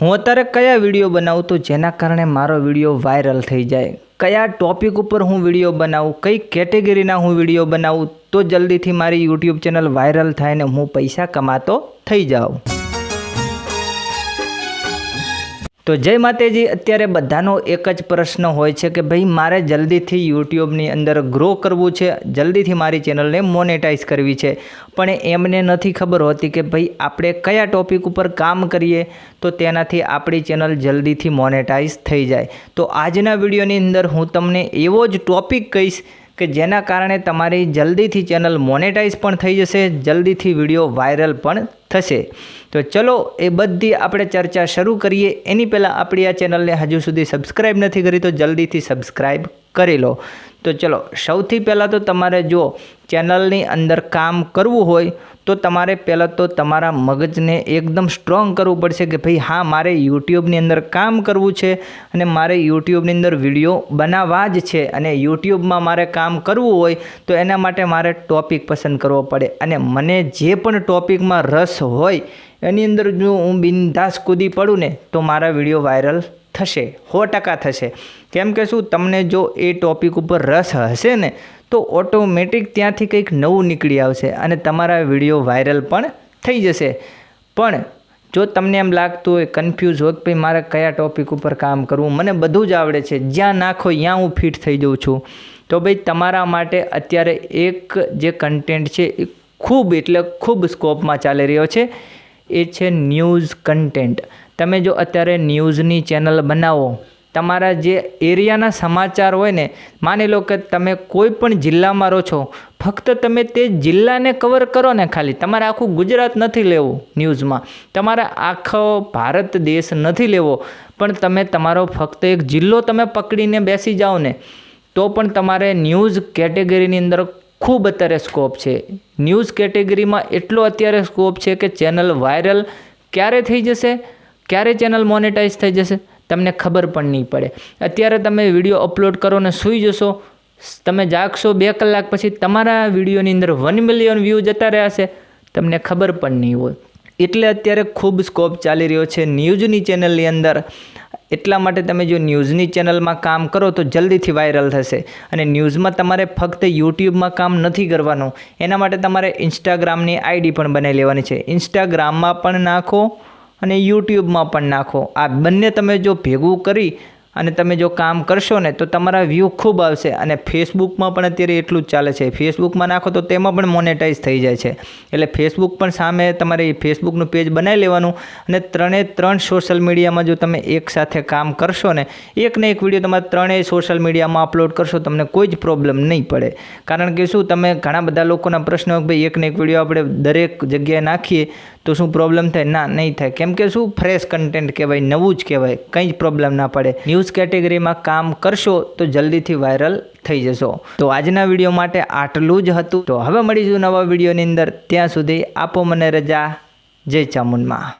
હું અત્યારે કયા વીડિયો બનાવું તો જેના કારણે મારો વીડિયો વાયરલ થઈ જાય? કયા ટોપિક ઉપર હું વીડિયો બનાવું? કઈ કેટેગરીના હું વીડિયો બનાવું? તો જલ્દીથી મારી યુટ્યુબ ચેનલ વાયરલ થાય ને હું પૈસા કમાતો થઈ જાઉં. તો જય માતાજી, અત્યારે બધાનો એક જ પ્રશ્ન હોય છે કે ભાઈ, મારે જલ્દીથી યુટ્યુબની અંદર ગ્રો કરવું છે, જલ્દીથી મારી ચેનલને મોનેટાઈઝ કરવી છે. પણ એમને નથી ખબર હોતી કે ભાઈ, આપણે કયા ટોપિક ઉપર કામ કરીએ, તો તેનાથી આપણી ચેનલ જલ્દીથી મોનેટાઈઝ થઈ જાય. તો આજના વિડીયોની અંદર હું તમને એવો જ ટોપિક કહીશ કે જેના કારણે તમારી જલ્દીથી ચેનલ મોનેટાઈઝ પણ થઈ જશે, જલ્દીથી વીડિયો વાયરલ પણ થશે. તો ચલો, એ બધી આપણે ચર્ચા શરૂ કરીએ. એની પહેલાં આપણી આ ચેનલને હજુ સુધી સબસ્ક્રાઈબ નથી કરી તો જલ્દીથી સબસ્ક્રાઈબ કરી લો. તો ચલો, સૌથી પહેલાં તો તમારે જો ચેનલની અંદર કામ કરવું હોય, તો તમારે પહેલાં તો તમારા મગજને એકદમ સ્ટ્રોંગ કરવું પડશે કે ભાઈ, હા, મારે યુટ્યુબની અંદર કામ કરવું છે અને મારે યુટ્યુબની અંદર વીડિયો બનાવવા જ છે અને યુટ્યુબમાં મારે કામ કરવું હોય, તો એના માટે મારે ટોપિક પસંદ કરવો પડે. અને મને જે પણ ટોપિકમાં રસ હોય, એની અંદર જો હું બિનધાસ કૂદી પડું ને, તો મારા વીડિયો વાયરલ થશે, સો ટકા થશે. કેમ કે શું, તમને જો એ ટોપિક ઉપર રસ હશે ને, તો ઓટોમેટિક ત્યાંથી કંઈક નવું નીકળી આવશે અને તમારા વીડિયો વાયરલ પણ થઈ જશે. પણ જો તમને એમ લાગતું હોય, કન્ફ્યુઝ હોય કે ભાઈ, મારે કયા ટોપિક ઉપર કામ કરવું? મને બધું જ આવડે છે. જ્યાં નાખો, ત્યાં હું ફિટ થઈ જઉં છું. તો ભાઈ, તમારા માટે અત્યારે એક જે કન્ટેન્ટ છે એ ખૂબ એટલે ખૂબ સ્કોપમાં ચાલી રહ્યો છે. એ છે ન્યૂઝ કન્ટેન્ટ. તમે જો અત્યારે ન્યૂઝની ચેનલ બનાવો, તમારા જે એરિયાના સમાચાર હોય ને, માની લો કે તમે કોઈ પણ જિલ્લામાં રહો છો, ફક્ત તમે તે જિલ્લાને કવર કરો ને ખાલી. તમારે આખું ગુજરાત નથી લેવું ન્યૂઝમાં. તમારે આખો ભારત દેશ નથી લેવો. પણ તમે તમારો ફક્ત એક જિલ્લો તમે પકડીને બેસી જાઓ ને, તો પણ તમારે ન્યૂઝ કેટેગરીની અંદર ખૂબ અત્યારે સ્કોપ છે. ન્યૂઝ કેટેગરીમાં એટલો અત્યારે સ્કોપ છે કે ચેનલ વાયરલ ક્યારે થઈ જશે? ક્યારે ચેનલ મોનેટાઈઝ થઈ જશે? તમને ખબર પણ નહીં પડે. અત્યારે તમે વીડિયો અપલોડ કરો ને સૂઈ જશો. તમે જાગશો બે કલાક પછી તમારા વિડીયોની અંદર વન મિલિયન વ્યૂ જતા રહ્યા છે. તમને ખબર પણ નહીં હોય. એટલે અત્યારે ખૂબ સ્કોપ ચાલી રહ્યો છે ન્યૂઝની ચેનલની અંદર. એટલા માટે તમે જો ન્યૂઝની ચેનલમાં કામ કરો તો જલ્દીથી વાયરલ થશે. અને ન્યૂઝમાં તમારે ફક્ત યુટ્યુબમાં કામ નથી કરવાનું. એના માટે તમારે ઇન્સ્ટાગ્રામની આઈડી પણ બનાવી લેવાની છે. ઇન્સ્ટાગ્રામમાં પણ નાખો અને યુટ્યુબમાં પણ નાખો. આ બંને તમે જો ભેગું કરી અને તમે જો કામ કરશો ને, તો તમારા વ્યૂ ખૂબ આવશે. અને ફેસબુકમાં પણ અત્યારે એટલું જ ચાલે છે. ફેસબુકમાં નાખો તો તેમાં પણ મોનેટાઈઝ થઈ જાય છે. એટલે ફેસબુક પણ સામે તમારે ફેસબુકનું પેજ બનાવી લેવાનું. અને ત્રણે ત્રણ સોશિયલ મીડિયામાં જો તમે એકસાથે કામ કરશો ને, એક ને એક વીડિયો તમારે ત્રણેય સોશિયલ મીડિયામાં અપલોડ કરશો, તમને કોઈ જ પ્રોબ્લેમ નહીં પડે. કારણ કે શું, તમે ઘણા બધા લોકોના પ્રશ્નો ભાઈ, એક ને એક વીડિયો આપણે દરેક જગ્યાએ નાખીએ તો શું પ્રોબ્લેમ થાય? ના, નહીં થાય. કેમ કે શું ફ્રેશ કન્ટેન્ટ કહેવાય, નવું જ કહેવાય. કંઈ જ પ્રોબ્લેમ ના પડે. ન્યૂઝ કેટેગરીમાં કામ કરશો તો જલ્દીથી વાયરલ થઈ જશો. તો આજના વીડિયો માટે આટલું જ હતું. તો હવે મળીશું નવા વિડીયોની અંદર. ત્યાં સુધી આપો મને રજા. જય ચામુંડમાં.